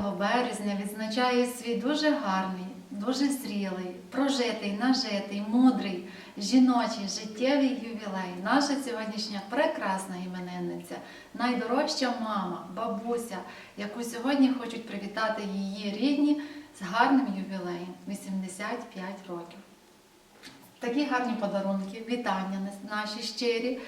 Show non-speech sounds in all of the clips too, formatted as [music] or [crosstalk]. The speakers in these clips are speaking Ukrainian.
березня відзначає свій дуже гарний, дуже зрілий, прожитий, нажитий, мудрий, жіночий, життєвий ювілей. Наша сьогоднішня прекрасна іменинниця, найдорожча мама, бабуся, яку сьогодні хочуть привітати її рідні з гарним ювілеєм 85 років. Такі гарні подарунки, вітання наші щирі.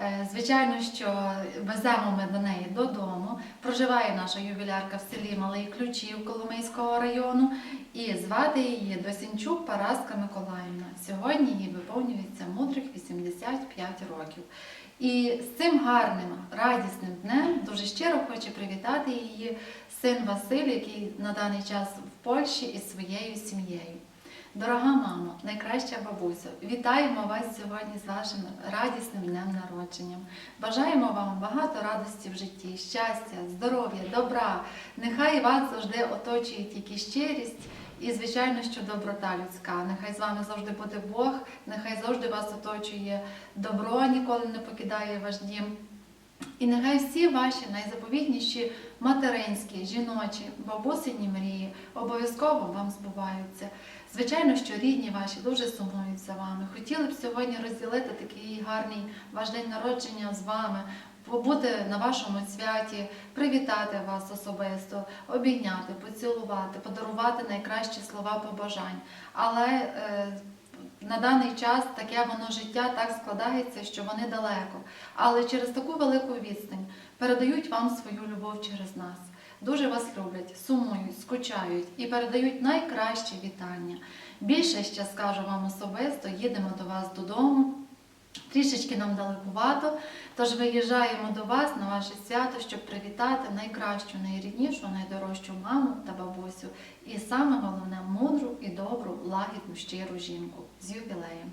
Е, Звичайно, що веземо ми до неї додому. Проживає наша ювілярка в селі Малий Ключів Коломийського району. І звати її Досінчук Параска Миколаївна. Сьогодні їй виповнюється мудрих 85 років. І з цим гарним, радісним днем дуже щиро хоче привітати її син Василь, який на даний час в Польщі із своєю сім'єю. Дорога мамо, найкраща бабуся, вітаємо вас сьогодні з вашим радісним днем народженням. Бажаємо вам багато радості в житті, щастя, здоров'я, добра. Нехай вас завжди оточує тільки щирість і, звичайно, що доброта людська. Нехай з вами завжди буде Бог, нехай завжди вас оточує добро, ніколи не покидає ваш дім. І нехай всі ваші найзаповітніші материнські, жіночі, бабусині мрії обов'язково вам збуваються. Звичайно, що рідні ваші дуже сумують за вами. Хотіли б сьогодні розділити такий гарний ваш день народження з вами, побути на вашому святі, привітати вас особисто, обійняти, поцілувати, подарувати найкращі слова побажань. Але е, на даний час таке воно життя так складається, що вони далеко. Але через таку велику відстань передають вам свою любов через нас. Дуже вас люблять, сумують, скучають і передають найкращі вітання. Більше ще скажу вам особисто, їдемо до вас додому. Трішечки нам далекувато, тож виїжджаємо до вас на ваше свято, щоб привітати найкращу, найріднішу, найдорожчу маму та бабусю. І саме головне мудру і добру, лагідну, щиру жінку з ювілеєм.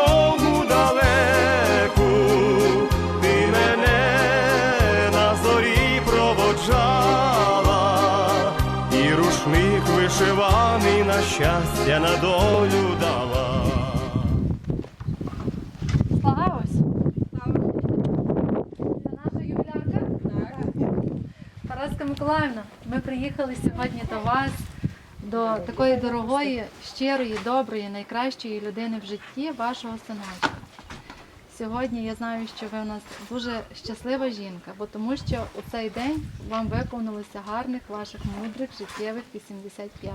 вишиваний на щастя на долю дала. Слава ось! Це наша ювілярка? Параска Миколаївна, ми приїхали сьогодні до вас, до такої дорогої, щирої, доброї, найкращої людини в житті, вашого синочка. Сьогодні я знаю, що ви у нас дуже щаслива жінка, бо тому що у цей день вам виповнилося гарних ваших мудрих життєвих 85.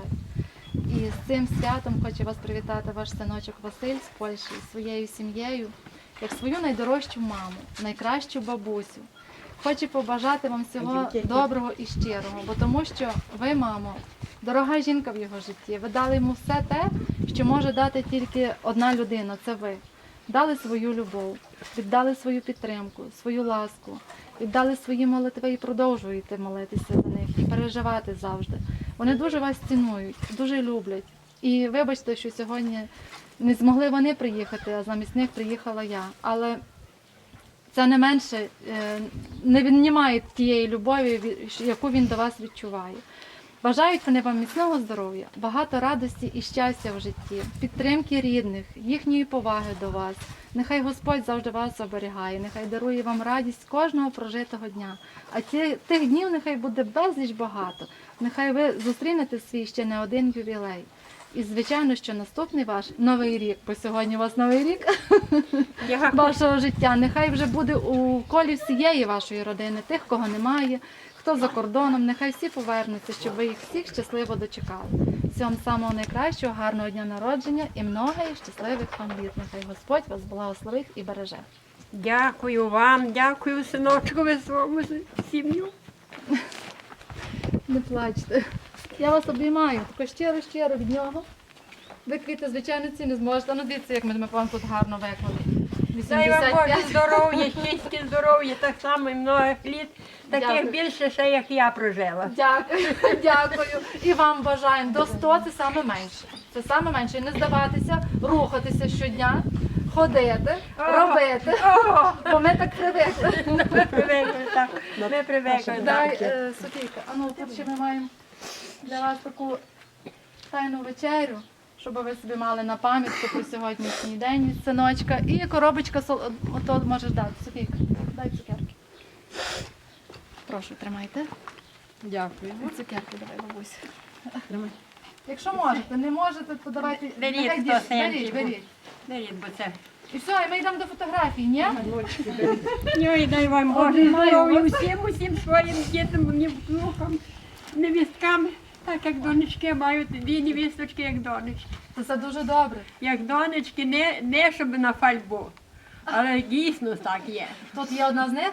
І з цим святом хоче вас привітати ваш синочок Василь з Польщі своєю сім'єю, як свою найдорожчу маму, найкращу бабусю. Хочу побажати вам всього доброго і щирого, бо тому що ви, мамо, дорога жінка в його житті. Ви дали йому все те, що може дати тільки одна людина це ви. Дали свою любов, віддали свою підтримку, свою ласку, віддали свої молитви і продовжуєте молитися за них і переживати завжди. Вони дуже вас цінують, дуже люблять. І вибачте, що сьогодні не змогли вони приїхати, а замість них приїхала я. Але це не менше е, не віднімає тієї любові, яку він до вас відчуває. Бажають вони вам міцного здоров'я, багато радості і щастя в житті, підтримки рідних, їхньої поваги до вас. Нехай Господь завжди вас оберігає, нехай дарує вам радість кожного прожитого дня. А ці, тих днів нехай буде безліч багато. Нехай ви зустрінете свій ще не один ювілей. І звичайно, що наступний ваш новий рік, бо сьогодні у вас новий рік вашого життя. Нехай вже буде у колі всієї вашої родини, тих, кого немає, хто за кордоном, нехай всі повернуться, щоб ви їх всіх щасливо дочекали. Всього самого найкращого, гарного дня народження і много і щасливих вам літ. Нехай Господь вас благословить і береже. Дякую вам, дякую, синочкові своєму сім'ю. [laughs] Не плачте. Я вас обіймаю, тако щиро, щиро від нього. Ви квіти, звичайно, ці не зможете. Ну, дивіться, як ми вам тут гарно виклали. Дай вам Боже 85. здоров'я, щастя, здоров'я, так само і многих літ, таких Дякую. більше ще, як я прожила. Дякую, [laughs] дякую. І вам бажаємо до 100 це саме менше. Це саме менше. І не здаватися, рухатися щодня, ходити, робити. О, Бо ми так привикли. [laughs] ми привикли, так. Ми привикли. Дай, е, Софійка, а ну тут ще ми маємо для вас таку тайну вечерю, щоб ви собі мали на пам'ятку про сьогоднішній день від синочка. І коробочка сол... ото можеш дати. Софійка, дай цукерки. Прошу, тримайте. Дякую. Цукерки давай, бабуся. Якщо можете, не можете, то давайте. Беріть, нехай хто сенчик. беріть, беріть. Беріть, бо це. І все, і ми йдемо до фотографії, ні? Ой, [laughs] дай вам Боже здоров'я усім, усім своїм дітям, внукам, невісткам, так як донечки мають дві невісточки, як донечки. Це дуже добре. Як донечки, не, не щоб на фальбу, але дійсно так є. Тут є одна з них.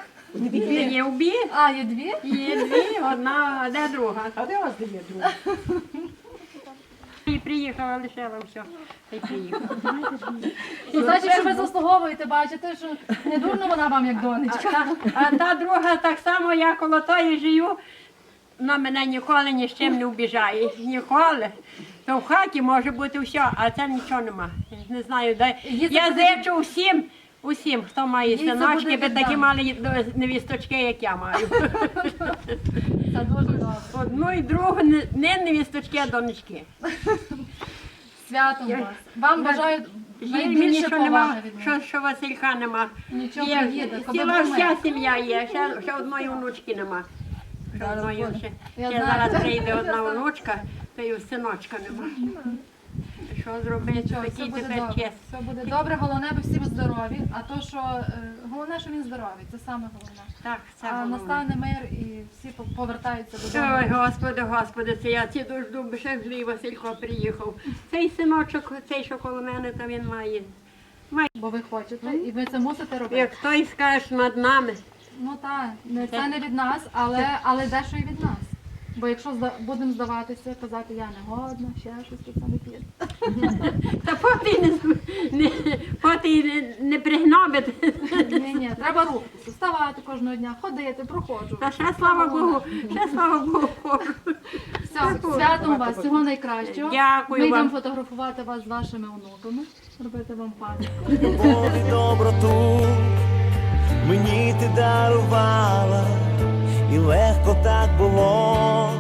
Є обі, А, є дві. є дві, одна, а де друга? А де у вас де є друг? І приїхала, лишила все. Й приїхала. І значить, що ви заслуговуєте, бачите, що не дурно вона вам як донечка. А та друга так само, я коло тої живу, вона мене ніколи ні з чим не вбіжає. Ніколи. То в хаті може бути все, а це нічого нема. Не знаю, де. Я зичу всім, усім, хто має Їй синочки, би такі мали невісточки, як я маю. Це дуже добре. Одну і другу не- не невісточки, а донечки. Святом Я- вас. Вам я- бажаю Жаль мені, найбільше що поваги нема, від що, мене. що Василька нема. Нічого Є, приїде, коли ціла вся сім'я є, ще, ще одної внучки нема. Ще, ще, Я зараз прийде одна внучка, та й синочка нема. Що зробити? Такий буде тепер добре. Все буде добре, головне, ви всі здорові. А то, що е, головне, що він здоровий, це саме головне. Так, це А головне. настане мир і всі по- повертаються додому. Ой, Господи, Господи, це я ці дожду, бо ще злий Василько приїхав. Цей синочок, цей, що коло мене, то він має. Бо ви хочете, і ви це мусите робити. Як той скажеш над нами, Ну так, не це не від нас, але, але дещо і від нас. Бо якщо зда- будемо здаватися, казати я не годна, ще щось то це не піде. та поти не, не, поти не, не пригнобити. Ні, ні, треба рухатися, вставати кожного дня, ходити, проходжу. Та ще слава Богу, ще слава Богу. Все, святом вас, всього найкращого. Дякую Ми йдемо вам. фотографувати вас з вашими онуками, робити вам пам'ятку. любов і доброту мені ти дарувала, і легко так було,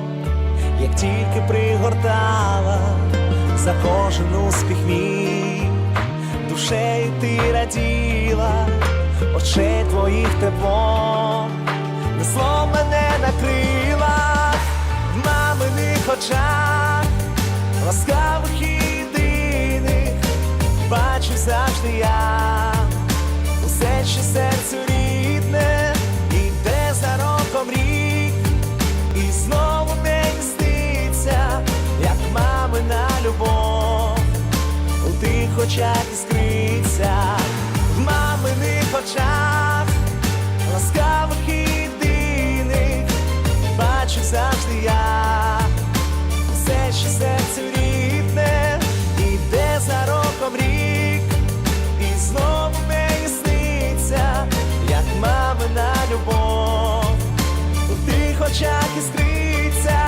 як тільки пригортала. За кожен успіх мій, душею ти раділа, очей твоїх тепло, несло мене на крилах, в маминих очах, очах іскриться, в маминих очах, ласкавих єдиних, бачу завжди я все, що серцю рідне, іде за роком рік, і знову мені сниться, як мамина любов, у тих очах іскриться.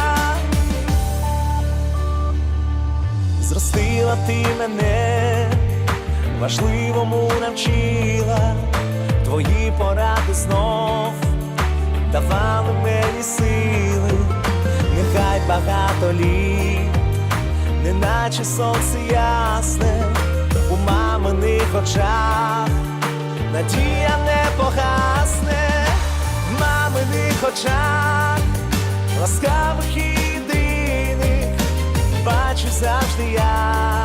Зростила ти мене, важливому навчила твої поради знов. Давали мені сили, нехай багато літ, неначе сонце ясне у маминих очах, надія не погасне, в маминих очах, ласкавих єдиних бачу завжди я.